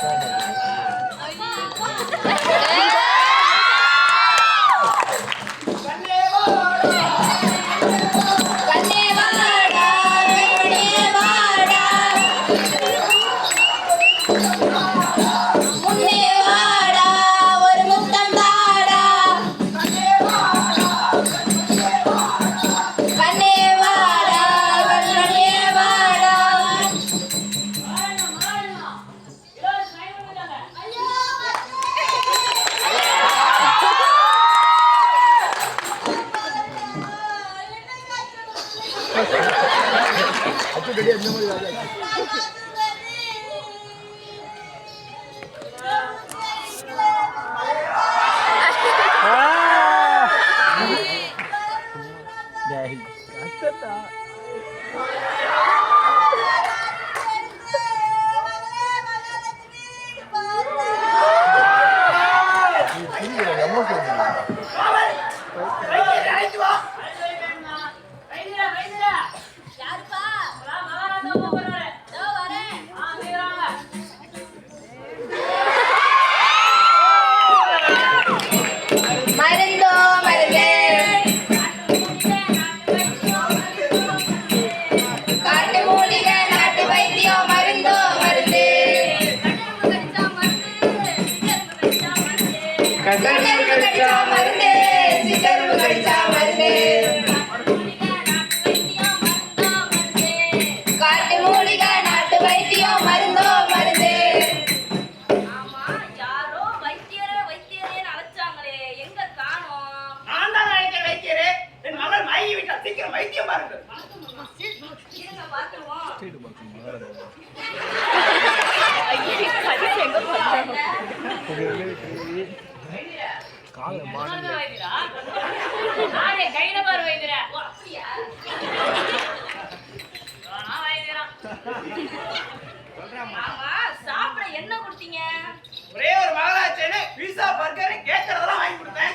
performance. Dahil. Asa na. என்ன கொடுத்தீங்க ஒரே ஒரு மகளாச்சேன்னு பீஸா பர்கர் கேட்கறதெல்லாம் வாங்கி கொடுத்தேன்.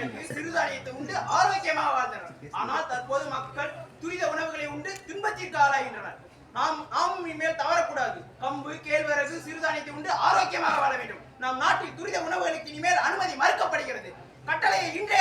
அவர்களுக்கு சிறுதானியத்தை உண்டு ஆரோக்கியமாக வாழ்ந்தனர். ஆனால் தற்போது மக்கள் துரித உணவுகளை உண்டு துன்பத்திற்கு ஆளாகின்றனர். நாம் நாமும் இனிமேல் தவறக்கூடாது. கம்பு கேழ்வரகு சிறுதானியத்தை உண்டு ஆரோக்கியமாக வாழ வேண்டும். நம் நாட்டில் துரித உணவுகளுக்கு இனிமேல் அனுமதி மறுக்கப்படுகிறது. கட்டளையை இன்றே